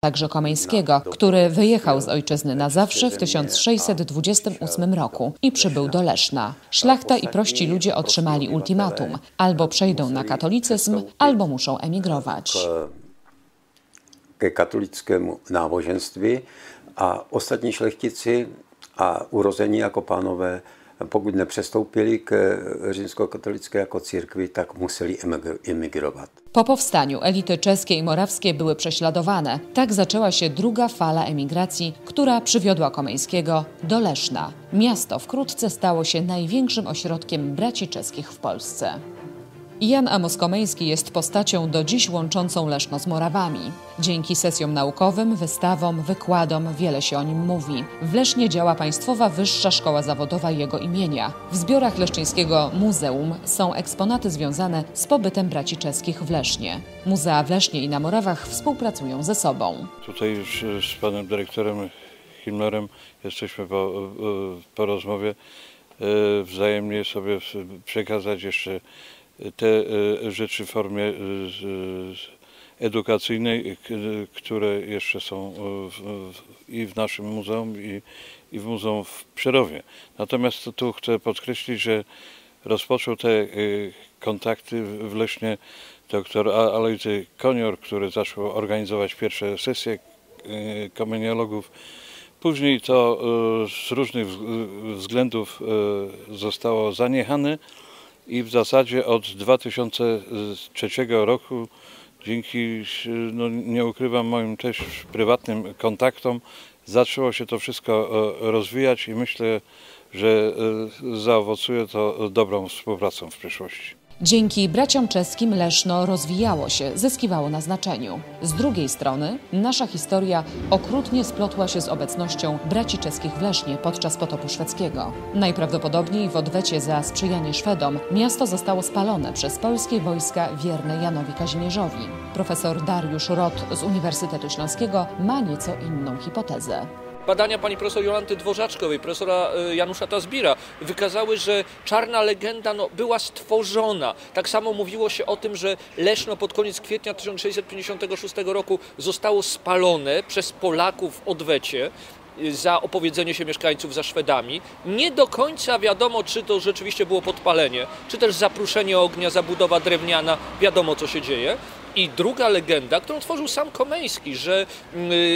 także Komeńskiego, który wyjechał z ojczyzny na zawsze w 1628 roku i przybył do Leszna. Szlachta i prości ludzie otrzymali ultimatum: albo przejdą na katolicyzm, albo muszą emigrować. Ke katolickému a ostatní šlechtici a urození jako pánové pokud nepřestoupili k římskokatolické jako církvi, tak museli emigrovat. Po powstaniu elity czeskie i morawskie były prześladowane. Tak zaczęła się druga fala emigracji, która przywiodła Komeńskiego do Leszna. Miasto wkrótce stało się największym ośrodkiem braci czeskich w Polsce. Jan Amos Komeński jest postacią do dziś łączącą Leszno z Morawami. Dzięki sesjom naukowym, wystawom, wykładom wiele się o nim mówi. W Lesznie działa Państwowa Wyższa Szkoła Zawodowa jego imienia. W zbiorach Leszczyńskiego Muzeum są eksponaty związane z pobytem braci czeskich w Lesznie. Muzea w Lesznie i na Morawach współpracują ze sobą. Tutaj już z panem dyrektorem Himlerem jesteśmy po, po rozmowie e, wzajemnie sobie przekazać jeszcze te e, rzeczy w formie e, edukacyjnej, które jeszcze są i w naszym muzeum, i, i w muzeum w Przerowie. Natomiast tu chcę podkreślić, że rozpoczął te e, kontakty w Leśnie dr Alojzy Konior, który zaczął organizować pierwsze sesje kamieniologów. Później to z różnych względów zostało zaniechane i w zasadzie od 2003 roku dzięki, no nie ukrywam, moim też prywatnym kontaktom zaczęło się to wszystko e, rozwijać i myślę, że e, zaowocuje to dobrą współpracą w przyszłości. Dzięki braciom czeskim Leszno rozwijało się, zyskiwało na znaczeniu. Z drugiej strony nasza historia okrutnie splotła się z obecnością braci czeskich w Lesznie podczas potopu szwedzkiego. Najprawdopodobniej w odwecie za sprzyjanie Szwedom miasto zostało spalone przez polskie wojska wierne Janowi Kazimierzowi. Profesor Dariusz Rot z Uniwersytetu Śląskiego ma nieco inną hipotezę badania pani profesor Jolanty Dworzaczkowej, profesora e, Janusza Tazbira wykazały, że czarna legenda no, była stworzona. Tak samo mówiło się o tym, że Leszno pod koniec kwietnia 1656 roku zostało spalone przez Polaków w odwecie e, za opowiedzenie się mieszkańców za Szwedami. Nie do końca wiadomo, czy to rzeczywiście było podpalenie, czy też zapruszenie ognia, zabudowa drewniana, wiadomo co się dzieje. I druga legenda, którą tworzył sam Komeński, że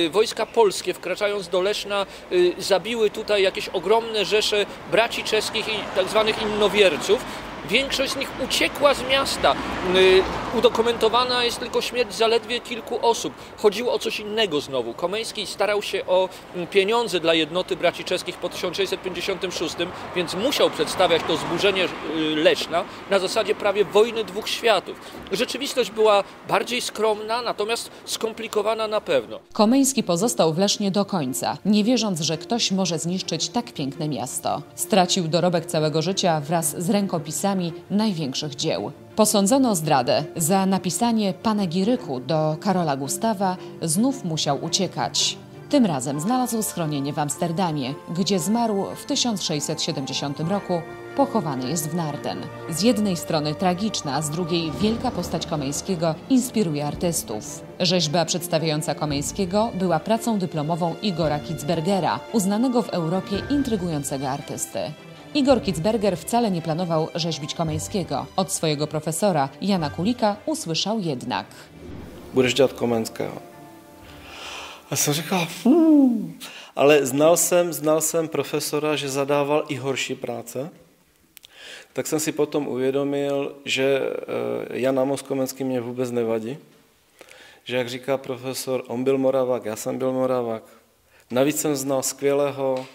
y, wojska polskie wkraczając do Leszna y, zabiły tutaj jakieś ogromne rzesze braci czeskich i tak zwanych innowierców, Większość z nich uciekła z miasta. Y, udokumentowana jest tylko śmierć zaledwie kilku osób. Chodziło o coś innego znowu. Komeński starał się o mm, pieniądze dla jednoty braci czeskich po 1656, więc musiał przedstawiać to zburzenie y, Leszna na zasadzie prawie wojny dwóch światów. Rzeczywistość była bardziej skromna, natomiast skomplikowana na pewno. Komeński pozostał w Lesznie do końca, nie wierząc, że ktoś może zniszczyć tak piękne miasto. Stracił dorobek całego życia wraz z rękopisami największych dzieł. Posądzono zdradę. Za napisanie panegiryku do Karola Gustawa znów musiał uciekać. Tym razem znalazł schronienie w Amsterdamie, gdzie zmarł w 1670 roku. Pochowany jest w Narden. Z jednej strony tragiczna, z drugiej wielka postać Komeńskiego inspiruje artystów. Rzeźba przedstawiająca Komeńskiego była pracą dyplomową Igora Kitzbergera, uznanego w Europie intrygującego artysty. Igor Kitzberger wcale nie planował rzeźbić Komeńskiego. Od swojego profesora Jana Kulika usłyszał jednak. Budeš dělat. A jsem říkal. Ale znal jsem, znal jsem profesora, že zadával i horší práce. Tak jsem si potom uvědomil, že eh, Jan Amos Komenský mě vůbec nevadí. Že jak říká profesor, on byl Moravák, já jsem byl Moravák. Navíc jsem znal skvělého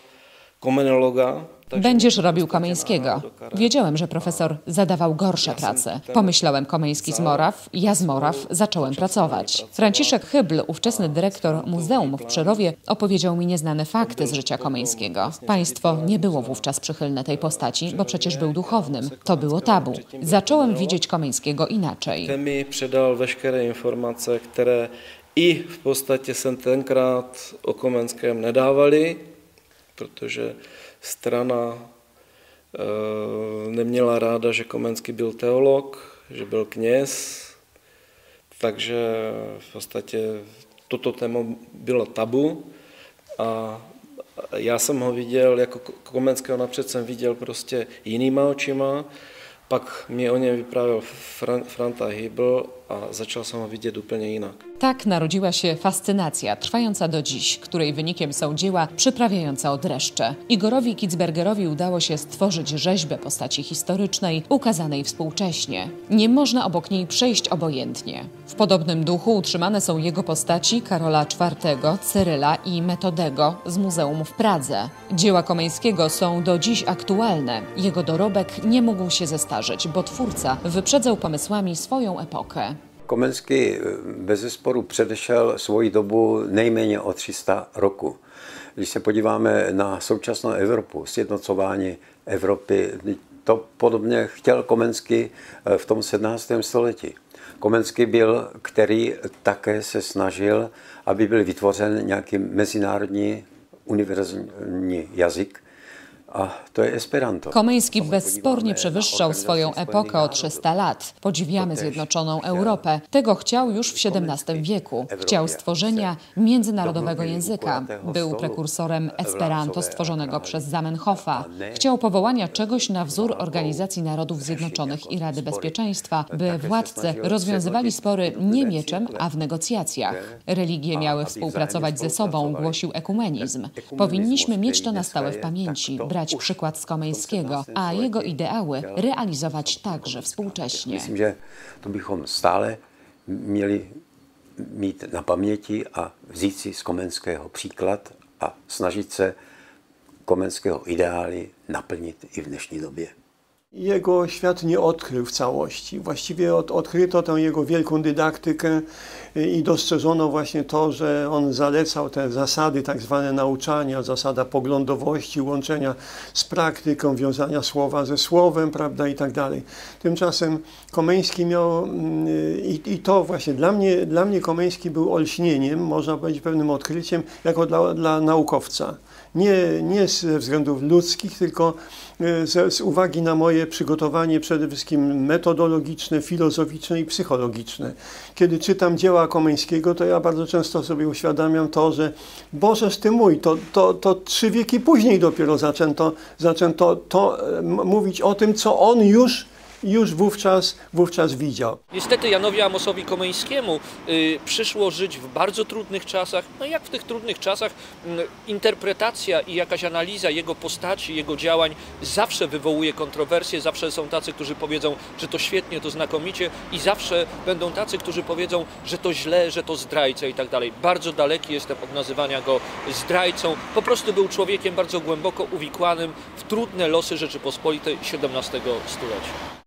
Będziesz robił Komeńskiego. Wiedziałem, że profesor zadawał gorsze prace. Pomyślałem Komeński z Moraw, ja z Moraw zacząłem pracować. Franciszek Hybl, ówczesny dyrektor Muzeum w Przerowie, opowiedział mi nieznane fakty z życia Komeńskiego. Państwo nie było wówczas przychylne tej postaci, bo przecież był duchownym. To było tabu. Zacząłem widzieć Komeńskiego inaczej. Mi przedał veškeré informace, które i w podstatě jsem tenkrát o Komenském nedávali, protože strana e, neměla ráda, že Komenský byl teolog, že byl kněz, takže v podstatě toto téma bylo tabu a já jsem ho viděl, jako Komenského napřed jsem viděl prostě jinýma očima, pak mi o něm vyprávěl Franta Hibel a zaczął sam widzieć zupełnie inaczej. Tak narodziła się fascynacja, trwająca do dziś, której wynikiem są dzieła przyprawiające dreszcze. Igorowi Kitzbergerowi udało się stworzyć rzeźbę postaci historycznej, ukazanej współcześnie. Nie można obok niej przejść obojętnie. W podobnym duchu utrzymane są jego postaci Karola IV, Cyryla i Metodego z Muzeum w Pradze. Dzieła Komeńskiego są do dziś aktualne. Jego dorobek nie mógł się zestarzeć, bo twórca wyprzedzał pomysłami swoją epokę. Komenský eh, bez zesporu předešel svoji dobu nejméně o 300 roku. Když se podíváme na současnou Evropu, sjednocování Evropy, to podobně chtěl Komenský eh, v tom 17. století. Komenský byl, který také se snažil, aby byl vytvořen nějaký mezinárodní univerzální jazyk, to Esperanto. Komeński bezspornie przewyższał swoją epokę o 300 lat. Podziwiamy zjednoczoną Europę. Tego chciał już w XVII wieku. Chciał stworzenia międzynarodowego języka. Był prekursorem Esperanto stworzonego przez Zamenhofa. Chciał powołania czegoś na wzór Organizacji Narodów Zjednoczonych i Rady Bezpieczeństwa, by władcy rozwiązywali spory nie mieczem, a w negocjacjach. Religie miały współpracować ze sobą, głosił ekumenizm. Powinniśmy mieć to na stałe w pamięci brać przykład z Komeńskiego, a jego ideały realizować także współcześnie. Myslím, že to bychom stále měli mít na paměti a si z Komenského příklad a snažit se Komenského ideály naplnit i v dnešní době. Jego świat nie odkrył w całości. Właściwie od, odkryto tę jego wielką dydaktykę i dostrzeżono właśnie to, że on zalecał te zasady tak zwane nauczania, zasada poglądowości, łączenia z praktyką, wiązania słowa ze słowem, prawda, i tak dalej. Tymczasem Komeński miał, mm, i, i to właśnie dla mnie, dla mnie Komeński był olśnieniem, można powiedzieć pewnym odkryciem, jako dla, dla naukowca. Nie, nie ze względów ludzkich, tylko z, z uwagi na moje przygotowanie przede wszystkim metodologiczne, filozoficzne i psychologiczne. Kiedy czytam dzieła Komeńskiego, to ja bardzo często sobie uświadamiam to, że Bożeż Ty mój, to, to, to trzy wieki później dopiero zaczęto, zaczęto to, e, mówić o tym, co on już już wówczas, wówczas widział. Niestety Janowi Amosowi Komeńskiemu y, przyszło żyć w bardzo trudnych czasach. No jak w tych trudnych czasach y, interpretacja i jakaś analiza jego postaci, jego działań zawsze wywołuje kontrowersje, zawsze są tacy, którzy powiedzą, że to świetnie, to znakomicie i zawsze będą tacy, którzy powiedzą, że to źle, że to zdrajca i tak dalej. Bardzo daleki jestem od nazywania go zdrajcą. Po prostu był człowiekiem bardzo głęboko uwikłanym w trudne losy Rzeczypospolitej XVII stulecia.